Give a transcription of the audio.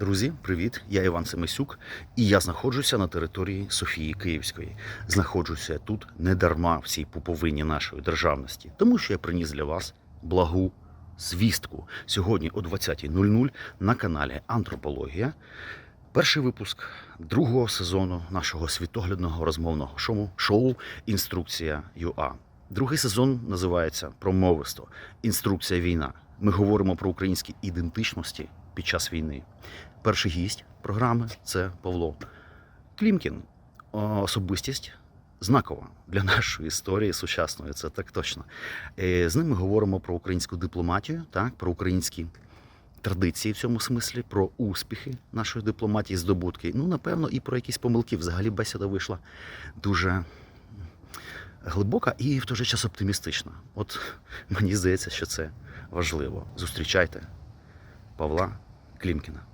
Друзі, привіт! Я Іван Семисюк, і я знаходжуся на території Софії Київської. Знаходжуся тут не дарма в цій пуповині нашої державності, тому що я приніс для вас благу звістку. Сьогодні о 20.00 на каналі Антропологія. Перший випуск другого сезону нашого світоглядного розмовного шоу Інструкція ЮА. Другий сезон називається Промовисто. Інструкція війна. Ми говоримо про українські ідентичності під час війни. Перший гість програми це Павло Клімкін. Особистість знакова для нашої історії сучасної, це так точно. Е, З ним ми говоримо про українську дипломатію, так, про українські традиції в цьому смислі, про успіхи нашої дипломатії, здобутки. Ну, напевно, і про якісь помилки. Взагалі бесіда вийшла дуже глибока і в той же час оптимістична. От мені здається, що це важливо. Зустрічайте Павла Клімкіна.